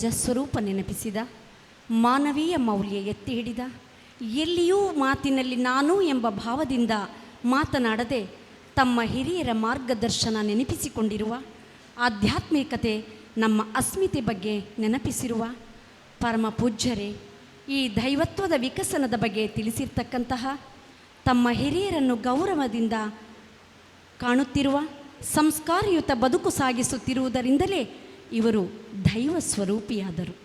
ಸ್ವರೂಪ ನೆನಪಿಸಿದ, ಮಾನವೀಯ ಮೌಲ್ಯ ಎತ್ತಿ ಹಿಡಿದ, ಎಲ್ಲಿಯೂ ಮಾತಿನಲ್ಲಿ ನಾನು ಎಂಬ ಭಾವದಿಂದ ಮಾತನಾಡದೆ ತಮ್ಮ ಹಿರಿಯರ ಮಾರ್ಗದರ್ಶನ ನೆನಪಿಸಿಕೊಂಡಿರುವ, ಆಧ್ಯಾತ್ಮಿಕತೆ ನಮ್ಮ ಅಸ್ಮಿತೆ ಬಗ್ಗೆ ನೆನಪಿಸಿರುವ ಪರಮ ಪೂಜ್ಯರೇ, ಈ ದೈವತ್ವದ ವಿಕಸನದ ಬಗ್ಗೆ ತಿಳಿಸಿರ್ತಕ್ಕಂತಹ ತಮ್ಮ ಹಿರಿಯರನ್ನು ಗೌರವದಿಂದ ಕಾಣುತ್ತಿರುವ, ಸಂಸ್ಕಾರಯುತ ಬದುಕು ಸಾಗಿಸುತ್ತಿರುವುದರಿಂದಲೇ ಇವರು ದೈವ ಸ್ವರೂಪಿಯಾದರು.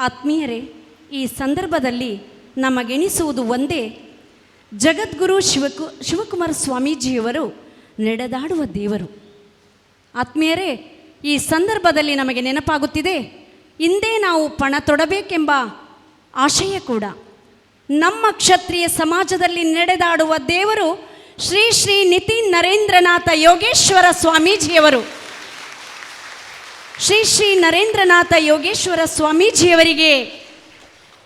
ಆತ್ಮೀಯರೇ, ಈ ಸಂದರ್ಭದಲ್ಲಿ ನಮಗೆಣಿಸುವುದು ಒಂದೇ, ಜಗದ್ಗುರು ಶಿವಕು, ಶಿವಕುಮಾರ ಸ್ವಾಮೀಜಿಯವರು ನಡೆದಾಡುವ ದೇವರು. ಆತ್ಮೀಯರೇ, ಈ ಸಂದರ್ಭದಲ್ಲಿ ನಮಗೆ ನೆನಪಾಗುತ್ತಿದೆ, ಇಂದೇ ನಾವು ಪಣ ತೊಡಬೇಕೆಂಬ ಆಶಯ ಕೂಡ. ನಮ್ಮ ಕ್ಷತ್ರಿಯ ಸಮಾಜದಲ್ಲಿ ನಡೆದಾಡುವ ದೇವರು ಶ್ರೀ ಶ್ರೀ ನಿತಿನ್ ನರೇಂದ್ರನಾಥ ಯೋಗೇಶ್ವರ ಸ್ವಾಮೀಜಿಯವರು. ಶ್ರೀ ಶ್ರೀ ನರೇಂದ್ರನಾಥ ಯೋಗೇಶ್ವರ ಸ್ವಾಮೀಜಿಯವರಿಗೆ,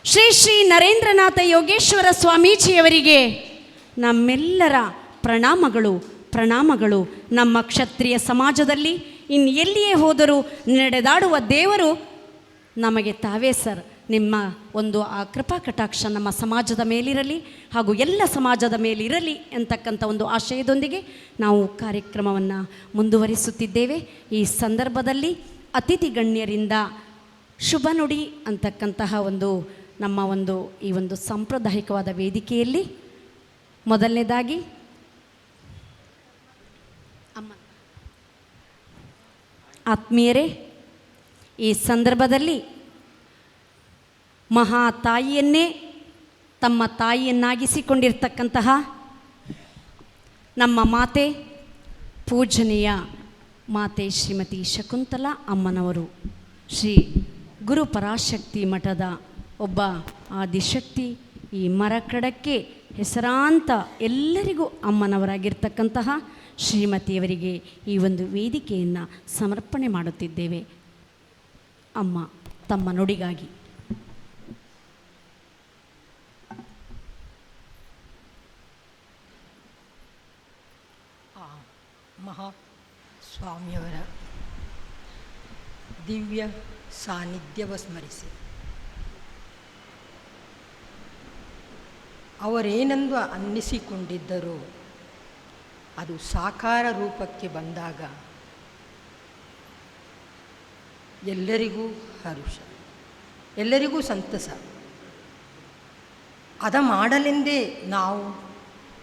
ಶ್ರೀ ಶ್ರೀ ನರೇಂದ್ರನಾಥ ಯೋಗೇಶ್ವರ ಸ್ವಾಮೀಜಿಯವರಿಗೆ ನಮ್ಮೆಲ್ಲರ ಪ್ರಣಾಮಗಳು ಪ್ರಣಾಮಗಳು. ನಮ್ಮ ಕ್ಷತ್ರಿಯ ಸಮಾಜದಲ್ಲಿ ಇನ್ನು ಎಲ್ಲಿಯೇ ಹೋದರೂ ನಡೆದಾಡುವ ದೇವರು ನಮಗೆ ತಾವೇ ಸರ್. ನಿಮ್ಮ ಒಂದು, ಆ ಕೃಪಾ ಕಟಾಕ್ಷ ನಮ್ಮ ಸಮಾಜದ ಮೇಲಿರಲಿ ಹಾಗೂ ಎಲ್ಲ ಸಮಾಜದ ಮೇಲಿರಲಿ ಎಂತಕ್ಕಂಥ ಒಂದು ಆಶಯದೊಂದಿಗೆ ನಾವು ಕಾರ್ಯಕ್ರಮವನ್ನು ಮುಂದುವರಿಸುತ್ತಿದ್ದೇವೆ. ಈ ಸಂದರ್ಭದಲ್ಲಿ ಅತಿಥಿ ಗಣ್ಯರಿಂದ ಶುಭ ನುಡಿ ಅಂತಕ್ಕಂತಹ ಒಂದು ನಮ್ಮ ಒಂದು ಈ ಒಂದು ಸಾಂಪ್ರದಾಯಿಕವಾದ ವೇದಿಕೆಯಲ್ಲಿ ಮೊದಲನೇದಾಗಿ ಅಮ್ಮ. ಆತ್ಮೀಯರೇ, ಈ ಸಂದರ್ಭದಲ್ಲಿ ಮಹಾ ತಾಯಿಯನ್ನೇ ತಮ್ಮ ತಾಯಿಯನ್ನಾಗಿಸಿಕೊಂಡಿರ್ತಕ್ಕಂತಹ ನಮ್ಮ ಮಾತೆ ಪೂಜನೀಯ ಮಾತೆ ಶ್ರೀಮತಿ ಶಕುಂತಲಾ ಅಮ್ಮನವರು. ಶ್ರೀ ಗುರು ಪರಾಶಕ್ತಿ ಮಠದ ಒಬ್ಬ ಆದಿಶಕ್ತಿ ಈ ಮರಕಡಕ್ಕೆ ಹೆಸರಾಂತ ಎಲ್ಲರಿಗೂ ಅಮ್ಮನವರಾಗಿರ್ತಕ್ಕಂತಹ ಶ್ರೀಮತಿಯವರಿಗೆ ಈ ಒಂದು ವೇದಿಕೆಯನ್ನು ಸಮರ್ಪಣೆ ಮಾಡುತ್ತಿದ್ದೇವೆ. ಅಮ್ಮ, ತಮ್ಮ ನುಡಿಗಾಗಿ. ಮಹಾ ಸ್ವಾಮಿಯವರ ದಿವ್ಯ ಸಾನ್ನಿಧ್ಯವ ಸ್ಮರಿಸಿ. ಅವರೇನೆಂದು ಅನ್ನಿಸಿಕೊಂಡಿದ್ದರೂ ಅದು ಸಾಕಾರ ರೂಪಕ್ಕೆ ಬಂದಾಗ ಎಲ್ಲರಿಗೂ ಹರುಷ, ಎಲ್ಲರಿಗೂ ಸಂತಸ. ಅದ ಮಾಡಲೆಂದೇ ನಾವು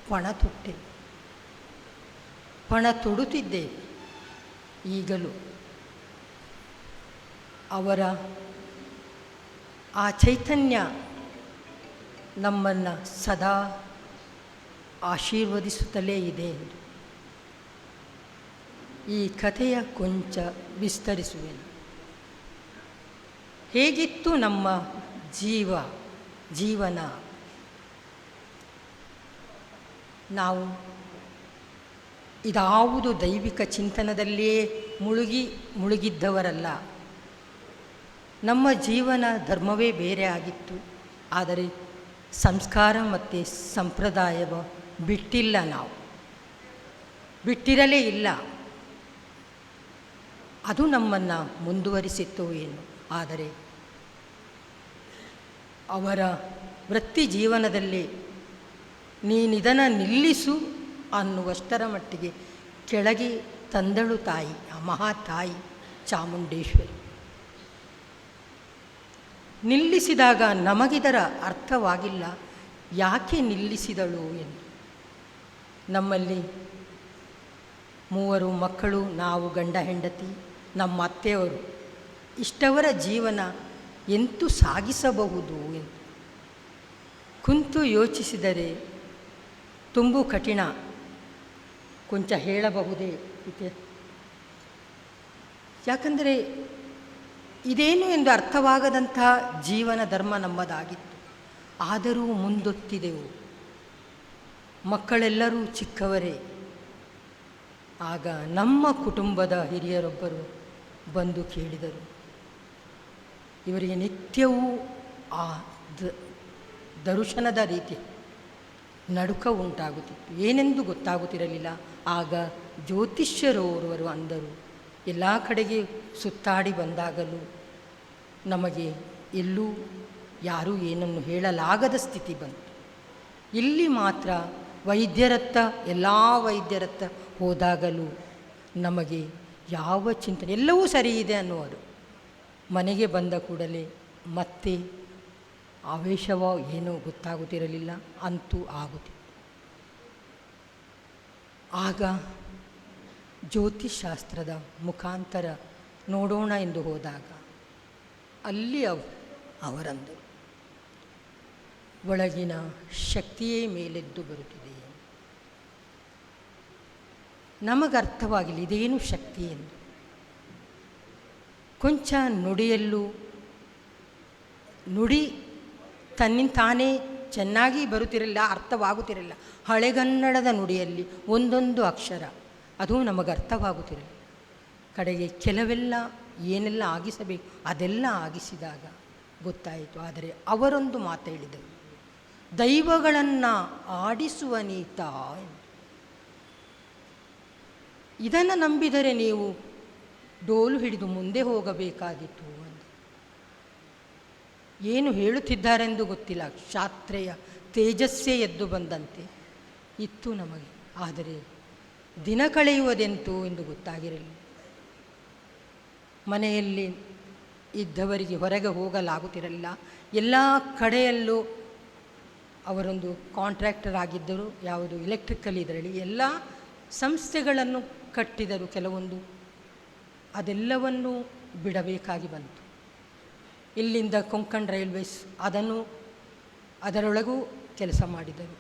ಪಣ ತೊಟ್ಟೆ ಪಣ ತೊಡುತ್ತಿದ್ದೇವೆ ಈಗಲೂ ಅವರ ಆ ಚೈತನ್ಯ ನಮ್ಮನ್ನು ಸದಾ ಆಶೀರ್ವದಿಸುತ್ತಲೇ ಇದೆ ಈ ಕಥೆಯ ಕೊಂಚ ವಿಸ್ತರಿಸುವೆನು. ಹೇಗಿತ್ತು ನಮ್ಮ ಜೀವ, ಜೀವನ? ನಾವು ಇದಾವುದು ದೈವಿಕ ಚಿಂತನದಲ್ಲಿಯೇ ಮುಳುಗಿ ಮುಳುಗಿದ್ದವರಲ್ಲ. ನಮ್ಮ ಜೀವನ ಧರ್ಮವೇ ಬೇರೆ ಆಗಿತ್ತು. ಆದರೆ ಸಂಸ್ಕಾರ ಮತ್ತು ಸಂಪ್ರದಾಯವ ಬಿಟ್ಟಿಲ್ಲ ನಾವು. ಬಿಟ್ಟಿರಲೇ ಇಲ್ಲ. ಅದು ನಮ್ಮನ್ನು ಮುಂದುವರಿಸಿತ್ತು ಏನು. ಆದರೆ ಅವರ ವೃತ್ತಿ ಜೀವನದಲ್ಲಿ ನೀನಿದನ್ನು ನಿಲ್ಲಿಸು ಅನ್ನುವಷ್ಟರ ಮಟ್ಟಿಗೆ ಕೆಳಗೆ ತಂದಳು ತಾಯಿ, ಆ ಮಹಾ ತಾಯಿ ಚಾಮುಂಡೇಶ್ವರಿ. ನಿಲ್ಲಿಸಿದಾಗ ನಮಗಿದರ ಅರ್ಥವಾಗಿಲ್ಲ, ಯಾಕೆ ನಿಲ್ಲಿಸಿದಳು ಎಂದು. ನಮ್ಮಲ್ಲಿ ಮೂವರು ಮಕ್ಕಳು, ನಾವು ಗಂಡ ಹೆಂಡತಿ, ನಮ್ಮ ಅತ್ತೆಯವರು, ಇಷ್ಟವರ ಜೀವನ ಎಂತೂ ಸಾಗಿಸಬಹುದು ಎಂದು. ಕುಂತು ಯೋಚಿಸಿದರೆ ತುಂಬು ಕಠಿಣ. ಕೊಂಚ ಹೇಳಬಹುದೇ ಇದೆ ಯಾಕಂದರೆ ಇದೇನು ಎಂದು ಅರ್ಥವಾಗದಂಥ ಜೀವನ ಧರ್ಮ ನಮ್ಮದಾಗಿತ್ತು. ಆದರೂ ಮುಂದೊತ್ತಿದೆವು. ಮಕ್ಕಳೆಲ್ಲರೂ ಚಿಕ್ಕವರೇ. ಆಗ ನಮ್ಮ ಕುಟುಂಬದ ಹಿರಿಯರೊಬ್ಬರು ಬಂದು ಕೇಳಿದರು. ಇವರಿಗೆ ನಿತ್ಯವೂ ಆ ದರ್ಶನದ ರೀತಿ ನಡುಕ ಉಂಟಾಗುತ್ತಿತ್ತು. ಏನೆಂದು ಗೊತ್ತಾಗುತ್ತಿರಲಿಲ್ಲ. ಆಗ ಜ್ಯೋತಿಷ್ಯರವರು ಅಂದರು, ಎಲ್ಲ ಕಡೆಗೆ ಸುತ್ತಾಡಿ ಬಂದಾಗಲೂ ನಮಗೆ ಎಲ್ಲೂ ಯಾರೂ ಏನನ್ನು ಹೇಳಲಾಗದ ಸ್ಥಿತಿ ಬಂತು. ಇಲ್ಲಿ ಮಾತ್ರ ವೈದ್ಯರತ್ತ, ಎಲ್ಲ ವೈದ್ಯರತ್ತ ಹೋದಾಗಲೂ ನಮಗೆ ಯಾವ ಚಿಂತನೆ, ಎಲ್ಲವೂ ಸರಿ ಇದೆ ಅನ್ನುವರು. ಮನೆಗೆ ಬಂದ ಕೂಡಲೇ ಮತ್ತೆ ಆವೇಶವೋ ಏನೋ ಗೊತ್ತಾಗುತ್ತಿರಲಿಲ್ಲ, ಅಂತೂ ಆಗುತ್ತಿತ್ತು. ಆಗ ಜ್ಯೋತಿಷಾಸ್ತ್ರದ ಮುಖಾಂತರ ನೋಡೋಣ ಎಂದು ಹೋದಾಗ ಅಲ್ಲಿ ಅವು, ಅವರಂದು, ಒಳಗಿನ ಶಕ್ತಿಯೇ ಮೇಲೆದ್ದು ಬರುತ್ತಿದೆ. ನಮಗರ್ಥವಾಗಿಲ್ಲ ಇದೇನು ಶಕ್ತಿ ಎಂದು. ಕೊಂಚ ನುಡಿಯಲ್ಲೂ, ನುಡಿ ತನ್ನಿಂತಾನೇ ಚೆನ್ನಾಗಿ ಬರುತ್ತಿರಲಿಲ್ಲ, ಅರ್ಥವಾಗುತ್ತಿರಲಿಲ್ಲ. ಹಳೆಗನ್ನಡದ ನುಡಿಯಲ್ಲಿ ಒಂದೊಂದು ಅಕ್ಷರ, ಅದು ನಮಗೆ ಅರ್ಥವಾಗುತ್ತಿರಲಿಲ್ಲ. ಕಡೆಗೆ ಕೆಲವೆಲ್ಲ ಏನೆಲ್ಲ ಆಗಿಸಬೇಕು, ಅದೆಲ್ಲ ಆಗಿಸಿದಾಗ ಗೊತ್ತಾಯಿತು. ಆದರೆ ಅವರೊಂದು ಮಾತು ಹೇಳಿದರು. ದೈವಗಳನ್ನು ಆಡಿಸುವ ನೀತ ಇದನ್ನು ನಂಬಿದರೆ ನೀವು ಡೋಲು ಹಿಡಿದು ಮುಂದೆ ಹೋಗಬೇಕಾಗಿತ್ತು. ಏನು ಹೇಳುತ್ತಿದ್ದಾರೆಂದು ಗೊತ್ತಿಲ್ಲ. ಕ್ಷಾತ್ರೆಯ ತೇಜಸ್ಸೇ ಎದ್ದು ಬಂದಂತೆ. ಇತ್ತು ನಮಗೆ. ಆದರೆ ದಿನ ಕಳೆಯುವುದೆಂತು ಎಂದು ಗೊತ್ತಾಗಿರಲಿಲ್ಲ ಮನೆಯಲ್ಲಿ ಇದ್ದವರಿಗೆ ಹೊರಗೆ ಹೋಗಲಾಗುತ್ತಿರಲಿಲ್ಲ. ಎಲ್ಲ ಕಡೆಯಲ್ಲೂ ಅವರೊಂದು ಕಾಂಟ್ರಾಕ್ಟರ್ ಆಗಿದ್ದರು. ಯಾವುದು ಎಲೆಕ್ಟ್ರಿಕಲ್ ಇದರಲ್ಲಿ ಎಲ್ಲ ಸಂಸ್ಥೆಗಳನ್ನು ಕಟ್ಟಿದರು ಕೆಲವೊಂದು. ಅದೆಲ್ಲವನ್ನು ಬಿಡಬೇಕಾಗಿ ಬಂತು. ಇಲ್ಲಿಂದ ಕೊಂಕಣ್ ರೈಲ್ವೇಸ್ ಅದನ್ನು ಅದರೊಳಗೂ ಕೆಲಸ ಮಾಡಿದರು.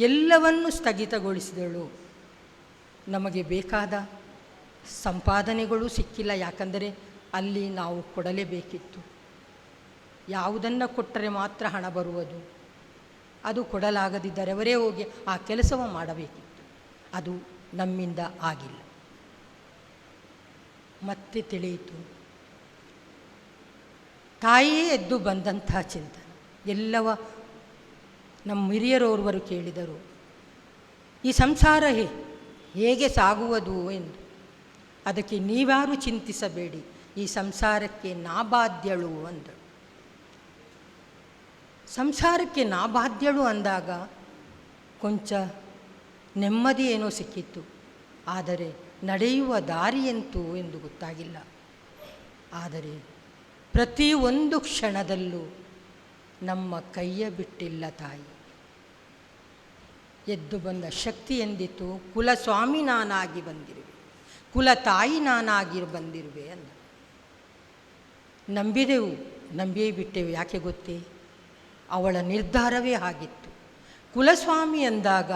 ಎಲ್ಲವನ್ನು ಸ್ಥಗಿತಗೊಳಿಸಿದಳು. ನಮಗೆ ಬೇಕಾದ ಸಂಪಾದನೆಗಳು ಸಿಕ್ಕಿಲ್ಲ, ಯಾಕಂದರೆ ಅಲ್ಲಿ ನಾವು ಕೊಡಲೇಬೇಕಿತ್ತು. ಯಾವುದನ್ನು ಕೊಟ್ಟರೆ ಮಾತ್ರ ಹಣ ಬರುವುದು. ಅದು ಕೊಡಲಾಗದಿದ್ದರೆ ಅವರೇ ಹೋಗಿ ಆ ಕೆಲಸವ ಮಾಡಬೇಕಿತ್ತು. ಅದು ನಮ್ಮಿಂದ ಆಗಿಲ್ಲ. ಮತ್ತೆ ತಿಳಿಯಿತು. ತಾಯಿಯೇ ಎದ್ದು ಬಂದಂತಹ ಚಿಂತನೆ. ಎಲ್ಲವ ನಮ್ಮ ಹಿರಿಯರೋರ್ವರು ಕೇಳಿದರು. ಈ ಸಂಸಾರ ಹೇ, ಹೇಗೆ ಸಾಗುವುದು ಎಂದು. ಅದಕ್ಕೆ ನೀವಾರು ಚಿಂತಿಸಬೇಡಿ. ಈ ಸಂಸಾರಕ್ಕೆ ನಾಬಾಧ್ಯಳು ಅಂದಳು. ಸಂಸಾರಕ್ಕೆ ನಾಬಾಧ್ಯಳು ಅಂದಾಗ ಕೊಂಚ ನೆಮ್ಮದಿ ಏನೋ ಸಿಕ್ಕಿತ್ತು. ಆದರೆ ನಡೆಯುವ ದಾರಿಯಂತೂ ಎಂದು ಗೊತ್ತಾಗಿಲ್ಲ. ಆದರೆ ಪ್ರತಿಯೊಂದು ಕ್ಷಣದಲ್ಲೂ ನಮ್ಮ ಕೈಯ ಬಿಟ್ಟಿಲ್ಲ ತಾಯಿ. ಎದ್ದು ಬಂದ ಶಕ್ತಿ ಎಂದಿತು? ಕುಲಸ್ವಾಮಿ ನಾನಾಗಿ ಬಂದಿರುವೆ. ಕುಲ ತಾಯಿ ನಾನಾಗಿ ಬಂದಿರುವೆ ಅಂದ. ನಂಬಿದೆವು, ನಂಬಿಯೇ ಬಿಟ್ಟೆವು, ಯಾಕೆ ಗೊತ್ತೇ? ಅವಳ ನಿರ್ಧಾರವೇ ಆಗಿತ್ತು ಕುಲಸ್ವಾಮಿ ಅಂದಾಗ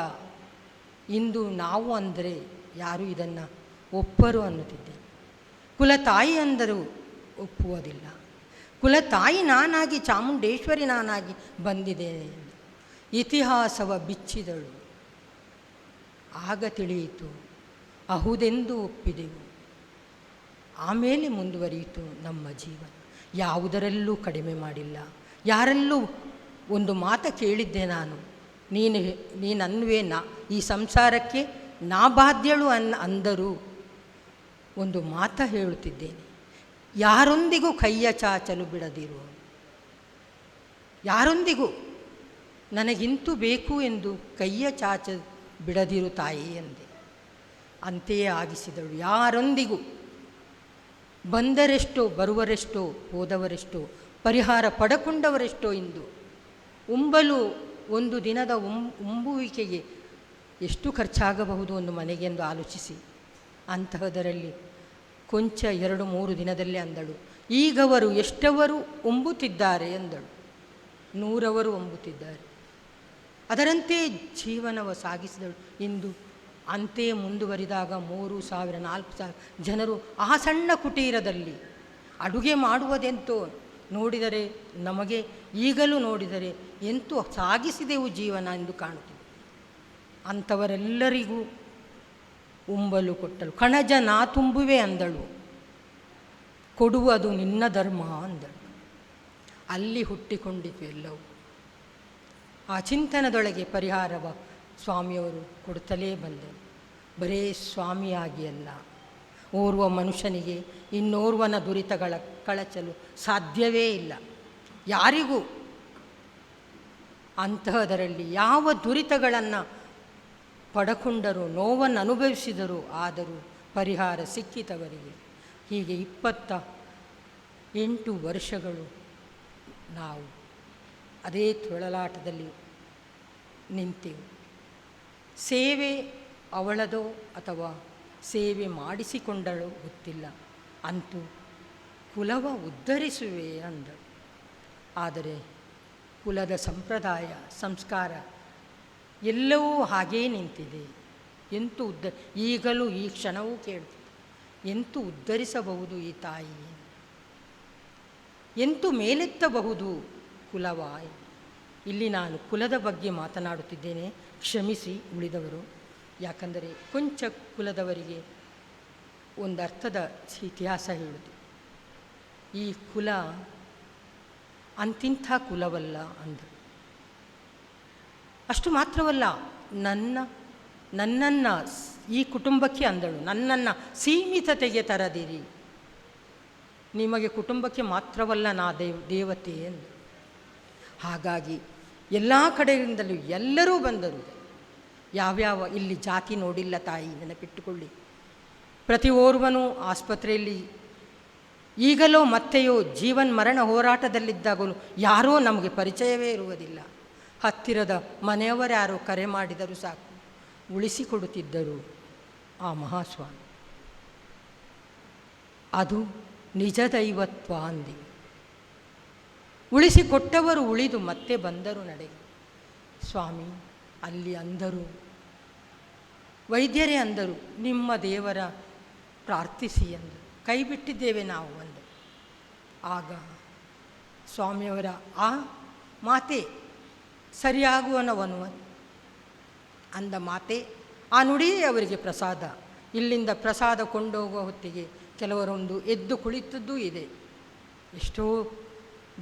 ಇಂದು ನಾವು ಅಂದರೆ ಯಾರು ಇದನ್ನು ಒಪ್ಪರು ಅನ್ನುತ್ತಿದ್ದೆ ಕುಲ ತಾಯಿ ಅಂದರೂ ಒಪ್ಪುವುದಿಲ್ಲ. ಕುಲ ತಾಯಿ ನಾನಾಗಿ, ಚಾಮುಂಡೇಶ್ವರಿ ನಾನಾಗಿ ಬಂದಿದೆ. ಇತಿಹಾಸವ ಬಿಚ್ಚಿದಳು. ಆಗ ತಿಳಿಯಿತು, ಅಹುದೆಂದು ಒಪ್ಪಿದೆವು. ಆಮೇಲೆ ಮುಂದುವರಿಯಿತು ನಮ್ಮ ಜೀವನ. ಯಾವುದರಲ್ಲೂ ಕಡಿಮೆ ಮಾಡಿಲ್ಲ. ಯಾರಲ್ಲೂ ಒಂದು ಮಾತ ಕೇಳಿದ್ದೆ ನಾನು. ನೀನು ಹೆ- ನೀನು ಅನ್ವೇ ನಾ, ಈ ಸಂಸಾರಕ್ಕೆ ನಾ ಬಾಧ್ಯಳು ಅನ್, ಅಂದರೂ ಒಂದು ಮಾತ ಹೇಳುತ್ತಿದ್ದೇನೆ. ಯಾರೊಂದಿಗೂ ಕೈಯ ಚಾಚಲು ಬಿಡದಿರು. ಯಾರೊಂದಿಗೂ ನನಗಿಂತೂ ಬೇಕು ಎಂದು ಕೈಯ ಚಾಚ ಬಿಡದಿರು ತಾಯಿ ಎಂದೆ. ಅಂತೆಯೇ ಆಗಿಸಿದಳು ಯಾರೊಂದಿಗೂ ಬಂದರೆಷ್ಟೋ ಬರುವರೆಷ್ಟೋ ಹೋದವರೆಷ್ಟೋ ಪರಿಹಾರ ಪಡಕೊಂಡವರೆಷ್ಟೋ ಇಂದು ಉಂಬಲು ಒಂದು ದಿನದ ಉಂ, ಉಂಬುವಿಕೆಗೆ ಎಷ್ಟು ಖರ್ಚಾಗಬಹುದು ಒಂದು ಮನೆಗೆಂದು ಆಲೋಚಿಸಿ. ಅಂತಹದರಲ್ಲಿ ಕೊಂಚ ಎರಡು ಮೂರು ದಿನದಲ್ಲೇ ಅಂದಳು. ಈಗವರು ಎಷ್ಟವರು ಉಂಬುತ್ತಿದ್ದಾರೆ ಎಂದಳು ನೂರವರು ಒಂಬುತ್ತಿದ್ದಾರೆ. ಅದರಂತೆ ಜೀವನವ ಸಾಗಿಸಿದಳು. ಇಂದು ಅಂತೆಯೇ ಮುಂದುವರಿದಾಗ ಮೂರು ಸಾವಿರ, ನಾಲ್ಕು ಸಾವಿರ ಜನರು ಆ ಸಣ್ಣ ಕುಟೀರದಲ್ಲಿ ಅಡುಗೆ ಮಾಡುವುದೆಂತೋ ನೋಡಿದರೆ, ನಮಗೆ ಈಗಲೂ ನೋಡಿದರೆ ಎಂತೂ ಸಾಗಿಸಿದೆವು ಜೀವನ ಎಂದು ಕಾಣುತ್ತಿದೆ. ಅಂಥವರೆಲ್ಲರಿಗೂ ಉಂಬಲು ಕೊಟ್ಟಳು. ಕಣಜ ನಾ ತುಂಬುವೆ ಅಂದಳು. ಕೊಡುವುದು ನಿನ್ನ ಧರ್ಮ ಅಂದಳು. ಅಲ್ಲಿ ಹುಟ್ಟಿಕೊಂಡಿತು ಎಲ್ಲವೂ. ಆ ಚಿಂತನದೊಳಗೆ ಪರಿಹಾರವ ಸ್ವಾಮಿಯವರು ಕೊಡುತ್ತಲೇ ಬಂದರು ಬರೇ ಸ್ವಾಮಿಯಾಗಿ ಅಲ್ಲ. ಓರ್ವ ಮನುಷ್ಯನಿಗೆ ಇನ್ನೋರ್ವನ ದುರಿತಗಳ ಕಳಚಲು ಸಾಧ್ಯವೇ ಇಲ್ಲ. ಯಾರಿಗೂ? ಅಂತಹದರಲ್ಲಿ ಯಾವ ದುರಿತಗಳನ್ನು ಪಡಕೊಂಡರೂ, ನೋವನ್ನು ಅನುಭವಿಸಿದರು, ಆದರೂ ಪರಿಹಾರ ಸಿಕ್ಕಿತವರಿಗೆ. ಹೀಗೆ ಇಪ್ಪತ್ತ ಎಂಟು ವರ್ಷಗಳು ನಾವು ಅದೇ ತೊಳಲಾಟದಲ್ಲಿ ನಿಂತೆವು. ಸೇವೆ ಅವಳದೋ ಅಥವಾ ಸೇವೆ ಮಾಡಿಸಿಕೊಂಡಳೋ ಗೊತ್ತಿಲ್ಲ. ಅಂತೂ ಕುಲವ ಉದ್ಧರಿಸುವೆ ಅಂದಳು. ಆದರೆ ಕುಲದ ಸಂಪ್ರದಾಯ, ಸಂಸ್ಕಾರ ಎಲ್ಲವೂ ಹಾಗೇ ನಿಂತಿದೆ. ಎಂತೂ ಉದ್ದ, ಈಗಲೂ ಈ ಕ್ಷಣವೂ ಕೇಳ್ತಿದೆ. ಎಂತೂ ಉದ್ಧರಿಸಬಹುದು ಈ ತಾಯಿ? ಎಂತೂ ಮೇಲೆತ್ತಬಹುದು ಕುಲವಾಯ್? ಇಲ್ಲಿ ನಾನು ಕುಲದ ಬಗ್ಗೆ ಮಾತನಾಡುತ್ತಿದ್ದೇನೆ. ಕ್ಷಮಿಸಿ ಉಳಿದವರು. ಯಾಕಂದರೆ ಕೊಂಚ ಕುಲದವರಿಗೆ ಒಂದು ಅರ್ಥದ ಇತಿಹಾಸ ಹೇಳುದು. ಈ ಕುಲ ಅಂತಿಂಥ ಕುಲವಲ್ಲ ಅಂದರು ಅಷ್ಟು ಮಾತ್ರವಲ್ಲ, ನನ್ನ, ನನ್ನನ್ನು ಈ ಕುಟುಂಬಕ್ಕೆ ಅಂದಳು. ನನ್ನನ್ನು ಸೀಮಿತತೆಗೆ ತರದಿರಿ. ನಿಮಗೆ ಕುಟುಂಬಕ್ಕೆ ಮಾತ್ರವಲ್ಲ ನಾ ದೇವ್, ದೇವತೆ ಎಂದು. ಹಾಗಾಗಿ ಎಲ್ಲ ಕಡೆಯಿಂದಲೂ ಎಲ್ಲರೂ ಬಂದರು. ಯಾವ್ಯಾವ, ಇಲ್ಲಿ ಜಾತಿ ನೋಡಿಲ್ಲ ತಾಯಿ, ನೆನಪಿಟ್ಟುಕೊಳ್ಳಿ. ಪ್ರತಿ ಓರ್ವನು ಆಸ್ಪತ್ರೆಯಲ್ಲಿ ಈಗಲೋ ಮತ್ತೆಯೋ ಜೀವನ್ ಮರಣ ಹೋರಾಟದಲ್ಲಿದ್ದಾಗಲೂ ಯಾರೋ ನಮಗೆ ಪರಿಚಯವೇ ಇರುವುದಿಲ್ಲ. ಹತ್ತಿರದ ಮನೆಯವರ್ಯಾರೋ ಕರೆ ಮಾಡಿದರೂ ಸಾಕು. ಉಳಿಸಿಕೊಡುತ್ತಿದ್ದರು ಆ ಮಹಾಸ್ವಾಮಿ. ಅದು ನಿಜ ದೈವತ್ವ ಅಂದಿ ಉಳಿಸಿಕೊಟ್ಟವರು ಉಳಿದು ಮತ್ತೆ ಬಂದರು ನಡೆ. ಸ್ವಾಮಿ, ಅಲ್ಲಿ ಅಂದರು, ವೈದ್ಯರೇ ಅಂದರು, ನಿಮ್ಮ ದೇವರ ಪ್ರಾರ್ಥಿಸಿ ಎಂದು. ಕೈ ಬಿಟ್ಟಿದ್ದೇವೆ ನಾವು ಒಂದು ಆಗ ಸ್ವಾಮಿಯವರ ಆ ಮಾತೆ ಸರಿಯಾಗುವನವನು. ಅಂದ ಮಾತೆ, ಆ ನುಡಿಯೇ ಅವರಿಗೆ ಪ್ರಸಾದ. ಇಲ್ಲಿಂದ ಪ್ರಸಾದ ಕೊಂಡೋಗುವ ಹೊತ್ತಿಗೆ ಕೆಲವರೊಂದು ಎದ್ದು ಕುಳಿತದ್ದೂ ಇದೆ. ಎಷ್ಟೋ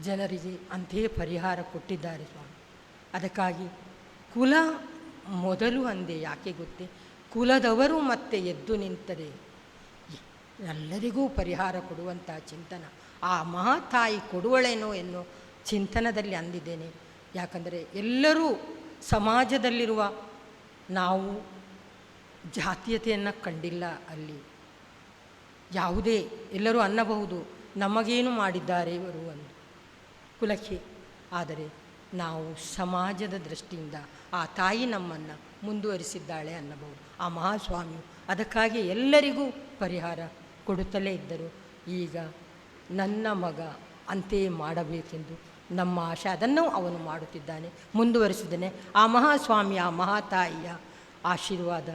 ಜನರಿಗೆ ಅಂತೆಯೇ ಪರಿಹಾರ ಕೊಟ್ಟಿದ್ದಾರೆ ಸ್ವಾಮಿ. ಅದಕ್ಕಾಗಿ ಕುಲ ಮೊದಲು ಅಂದೆ, ಯಾಕೆ ಗೊತ್ತೇ? ಕುಲದವರು ಮತ್ತೆ ಎದ್ದು ನಿಂತರೆ ಎಲ್ಲರಿಗೂ ಪರಿಹಾರ ಕೊಡುವಂತಹ ಚಿಂತನ. ಆ ಮಹಾತಾಯಿ ಕೊಡುವಳೇನೋ ಎನ್ನುವ ಚಿಂತನದಲ್ಲಿ ಅಂದಿದ್ದೇನೆ. ಯಾಕಂದರೆ ಎಲ್ಲರೂ ಸಮಾಜದಲ್ಲಿರುವ ನಾವು ಜಾತೀಯತೆಯನ್ನು ಕಂಡಿಲ್ಲ ಅಲ್ಲಿ. ಯಾವುದೇ ಎಲ್ಲರೂ ಅನ್ನಬಹುದು, ನಮಗೇನು ಮಾಡಿದ್ದಾರೆ ಇವರು ಒಂದು ಕುಲಕ್ಕೆ. ಆದರೆ ನಾವು ಸಮಾಜದ ದೃಷ್ಟಿಯಿಂದ ಆ ತಾಯಿ ನಮ್ಮನ್ನು ಮುಂದುವರಿಸಿದ್ದಾಳೆ ಅನ್ನಬಹುದು. ಆ ಮಹಾಸ್ವಾಮಿ ಅದಕ್ಕಾಗಿ ಎಲ್ಲರಿಗೂ ಪರಿಹಾರ ಕೊಡುತ್ತಲೇ ಇದ್ದರು. ಈಗ ನನ್ನ ಮಗ ಅಂತೆಯೇ ಮಾಡಬೇಕೆಂದು ನಮ್ಮ ಆಶೆ ಅದನ್ನು ಅವನು ಮಾಡುತ್ತಿದ್ದಾನೆ, ಮುಂದುವರಿಸಿದ್ದಾನೆ. ಆ ಮಹಾಸ್ವಾಮಿಯ ಮಹಾತಾಯಿಯ ಆಶೀರ್ವಾದ,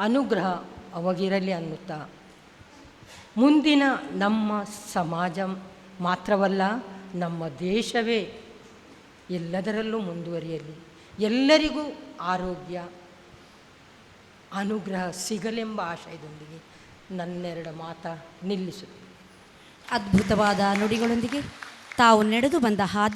ಅನುಗ್ರಹ ಅವಗಿರಲಿ ಅನ್ನುತ್ತಾ. ಮುಂದಿನ ನಮ್ಮ ಸಮಾಜ ಮಾತ್ರವಲ್ಲ, ನಮ್ಮ ದೇಶವೇ ಎಲ್ಲದರಲ್ಲೂ ಮುಂದುವರಿಯಲಿ. ಎಲ್ಲರಿಗೂ ಆರೋಗ್ಯ, ಅನುಗ್ರಹ ಸಿಗಲೆಂಬ ಆಶಯದೊಂದಿಗೆ ನನ್ನೆರಡು ಮಾತ ನಿಲ್ಲಿಸುತ್ತೆ ಅದ್ಭುತವಾದ ನುಡಿಗಳೊಂದಿಗೆ ತಾವು ನಡೆದು ಬಂದ ಹಾದಿ